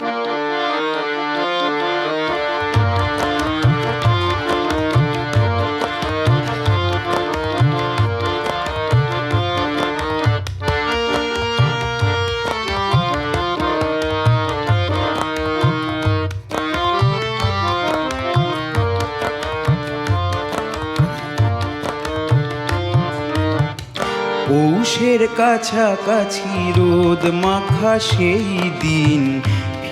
পৌষের কাছাকাছি রোদ মাখা সেই দিন।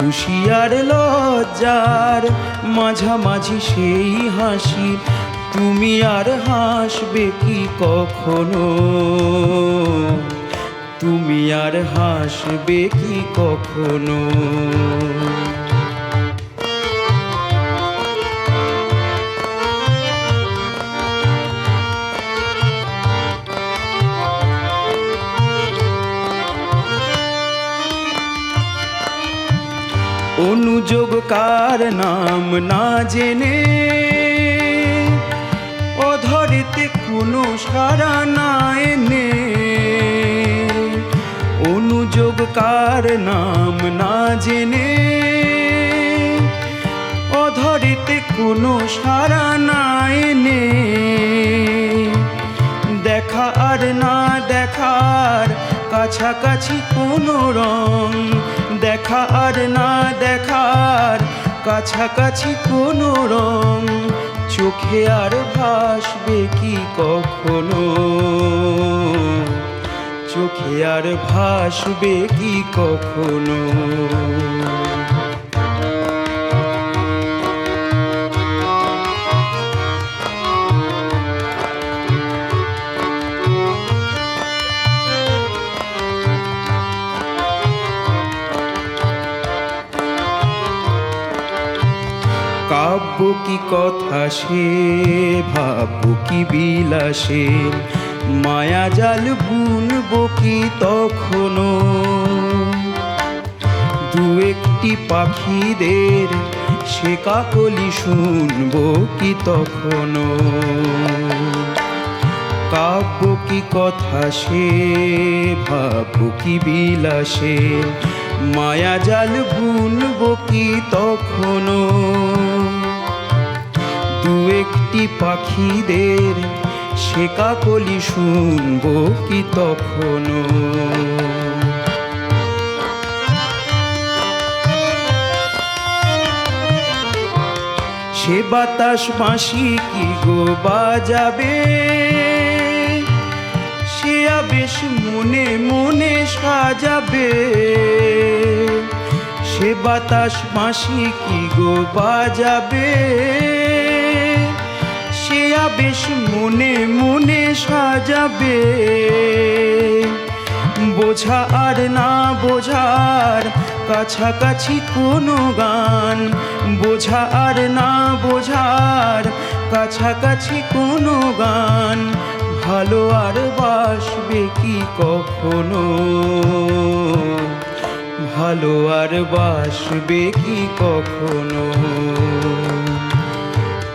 খুশি আর লজ্জার মাঝামাঝি সেই হাসি। তুমি আর হাসবে কি কখনো? তুমি আর হাসবে কি কখনো? অনুযোগ কার নাম না জেনে? অধরেতে কোনো সারা না এনে। অনুযোগ কার নাম না জেনে? অধরেতে কোনো সারা না এনে। দেখা আর না দেখার কাছাকাছি কোনো রং। দেখা আর না কাছাকাছি কোনো রং চোখে আর ভাসবে কি কখনো? চোখে আর ভাসবে কি কখনো? কাব্য কি কথা সে ভাব্য কি বিলাসে। মায়া জাল বুনবো কি তখনো। দু একটি পাখিদের সে কাকলি শুনব কি তখনো। কাব্য কি কথা সে ভাব্য কি বিলাসে। মায়া জাল বুনবো কি তখনো। দু একটি পাখিদের সে কাকলি শুনব কি তখনো? সে বাতাস বাঁশি কি গো বাজাবে? সে আবেশ মনে মনে সাজাবে। সে বাতাস বাঁশি কি গো বাজাবে? সে আবেশ মনে মনে সাজাবে। বোঝা আর না বোঝার কাছাকাছি কোনো গান। বোঝা আর না বোঝার কাছাকাছি কোনো গান। ভালো আর বাসবে কি কখনো? ভালো আর বাসবে কি কখনো?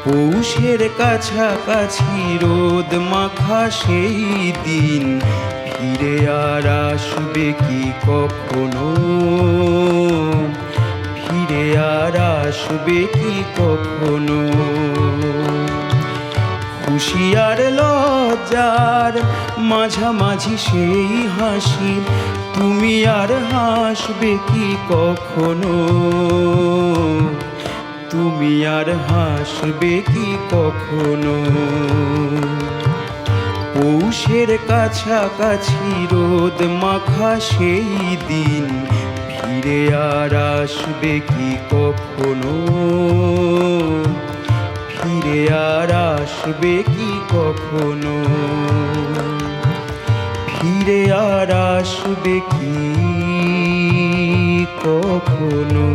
পৌষের কাছাকাছি রোদ মাখা সেই দিন। ফিরে আর আসবে কি কখনো? ফিরে আর আসবে কি কখনো? খুশি আর লজ্জার মাঝামাঝি সেই হাসি, তুমি আর হাসবে কি কখনো? তুমি আর হাসবে কি কখনো? পৌষের কাছাকাছি রোদ মাখা সেই দিন, ফিরে আর আসবে কি কখনো? ফিরে আর আসবে কি কখনো? ফিরে আর আসবে কি কখনো?